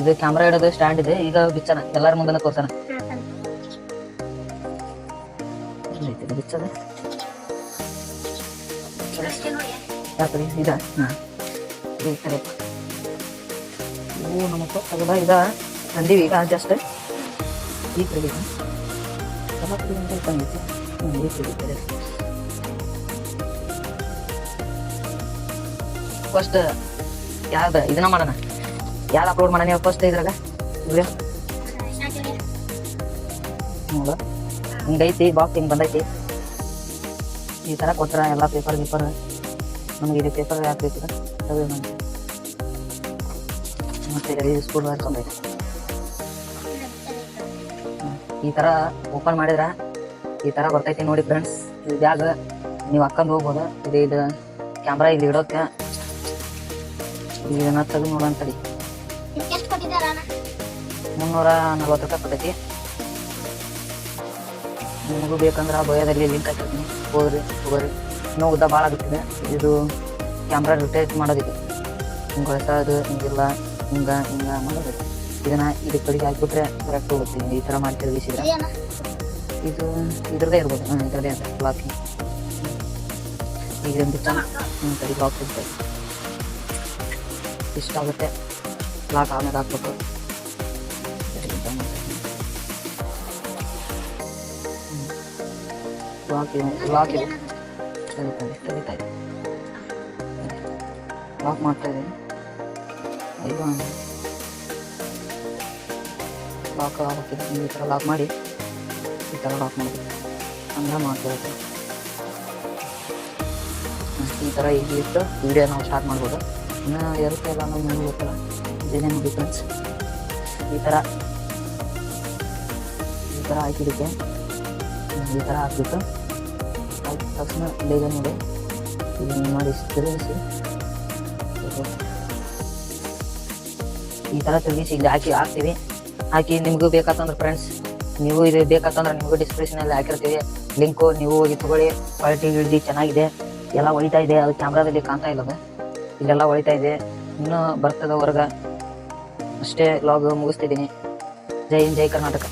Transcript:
ಇದು ಕ್ಯಾಮ್ರಾ ಇಡೋದು ಸ್ಟ್ಯಾಂಡ್ ಇದೆ. ಈಗ ಬಿಚ್ಚನ ಎಲ್ಲಾರ ಮುಂದೆ ತೋರ್ಸನ ಬಿಚ್ಚದ. ಇದ? ಇದ ಈಗ ಜಸ್ಟ್. ಫಸ್ಟ್ ಯಾವ್ದು ಇದನ್ನ ಮಾಡೋಣ. ಯಾವ್ದು ಅಪ್ಲೋಡ್ ಮಾಡೋಣ ಫಸ್ಟ್ ಇದ್ರಾಗ? ವಿಡಿಯೋ ಹಿಂಗೈತಿ ಬಾಕ್ಸ್ ಹಿಂಗೆ ಬಂದೈತಿ. ಈ ಥರ ಕೊಟ್ರ ಎಲ್ಲ ಪೇಪರ್ ಪೇಪರ್ ನಮಗೆ ಇದು ಪೇಪರ್ ಯಾಕೆ ಬೇಕಿದೆ ಅದೇ ನಮಗೆ ಮತ್ತೆ ಸ್ಕೂಲ್ ಹಾಕೊಂಡೈತಿ ಈ ಥರ ಓಪನ್ ಮಾಡಿದ್ರೆ, ಈ ಥರ ಬರ್ತೈತಿ ನೋಡಿ ಫ್ರೆಂಡ್ಸ್ ಇದು ಬ್ಯಾಗ್ ನೀವು ಹಾಕೊಂಡು ಹೋಗ್ಬೋದು? ಇದು ಇದು ಕ್ಯಾಮ್ರಾ ಇಲ್ಲಿ ಇಡೋಕೆ ಇದನ್ನ ತೆಗೆದು ನೋಡೋಂತಡಿ ಮುನ್ನೂರ ನಲ್ವತ್ತು ರೂಪಾಯಿ ಕೊಟ್ಟೈತಿ. ನಿಮಗೂ ಬೇಕಂದ್ರೆ ಆ ಭಯದಲ್ಲಿ ಲಿಂಕ್ ಹಾಕಿರ್ತೀನಿ. ಹೋಗ್ರಿ ಹೋಗ್ರಿ ಇನ್ನೂ ಉದ್ದ ಭಾಳ ಆಗುತ್ತಿದೆ. ಇದು ಕ್ಯಾಮ್ರಾ ರಿಟೈಟ್ ಮಾಡೋದಿದೆ. ಹಿಂಗೆ ಹೊಸದು ಹಿಂಗಿಲ್ಲ ಹಿಂಗೆ ಹಿಂಗೆ ಮಾಡೋದು. ಇದನ್ನು ಇದು ಕಡೆಗೆ ಹಾಕಿಬಿಟ್ರೆ ಕರೆಕ್ಟ್ ಹೋಗುತ್ತೆ. ಈ ಥರ ಮಾಡಿ ತಿರುಗಿಸಿದ್ರೆ. ಇದು ಇದ್ರದ್ದೇ ಇರ್ಬೋದು. ಹಾಂ ಇದ್ರದ್ದೇ ಅಂತ ಬ್ಲಾಕಿಂಗ್ ಈಗ ಬಿಟ್ಟು ಸರಿ ಬ್ಲಾಕ್ ಇರ್ತದೆ ಇಷ್ಟ ಆಗುತ್ತೆ. ಬ್ಲಾಕ್ ಆಮೇಲೆ ಮಾಡ್ತೀನಿ. ಹ್ಮ್. ಬ್ಲಾಕ್ ಇದೆ ತೆಗಿತಾ ಇದೆ ಲಾಕ್ ಮಾಡ್ತಾ ಇದ್ದೀನಿ ಈಗ ಲಾಕ್ ಹಾಕಿದ್ದು ಈ ಥರ ಲಾಕ್ ಮಾಡಿ ಈ ಥರ ಲಾಕ್ ಮಾಡಿ ಅಂದ್ರೆ ಮಾಡ್ಕೊಳ್ಬೇಕು ಈ ಥರ ಈಗ ಇಟ್ಟು ವಿಡಿಯೋ ಸ್ಟಾರ್ಟ್ ಮಾಡ್ಬೋದು ಇನ್ನು ಇರುತ್ತೆ ಎಲ್ಲ ಗೊತ್ತಲ್ಲ ಇದೇನೇ ನೋಡಿ ಫ್ರೆಂಡ್ಸ್ ಈ ಥರ ಈ ಥರ ಹಾಕಿದ್ದಕ್ಕೆ ಈ ಥರ ಹಾಕ್ಬಿಟ್ಟು ಹಾಕಿದ ತಕ್ಷಣ ಬೇಗ ನೋಡಿ. ಇದನ್ನು ಮಾಡಿ ತಿರುಗಿಸಿ ಈ ಥರ ತಿರುಗಿಸಿ ಇಲ್ಲಿ ಹಾಕಿ ಹಾಕ್ತೀವಿ. ಹಾಕಿ ನಿಮಗೂ ಬೇಕಾತಂದ್ರೆ ಫ್ರೆಂಡ್ಸ್ ನೀವು ಇದು ಬೇಕಾತಂದ್ರೆ ನಿಮಗೂ ಡಿಸ್ಕ್ರಿಪ್ಷನಲ್ಲಿ ಹಾಕಿರ್ತೀವಿ. ಲಿಂಕು ನೀವು ಹೋಗಿ ತಗೊಳ್ಳಿ. ಕ್ವಾಲಿಟಿ ಹಿಡಿದು ಚೆನ್ನಾಗಿದೆ. ಎಲ್ಲ ಹೊಳಿತಾ ಇದೆ. ಅದು ಕ್ಯಾಮ್ರಾದಲ್ಲಿ ಕಾಣ್ತಾ ಇಲ್ಲ ಇಲ್ಲೆಲ್ಲ ಹೊಳಿತಾ ಇದೆ. ಇನ್ನೂ ಬರ್ತದ ಹೊರಗ. ಅಷ್ಟೇ ಲಾಗ್ ಮುಗಿಸ್ತಿದ್ದೀನಿ ಜೈ ಹಿಂದ್ ಜೈ ಕರ್ನಾಟಕ.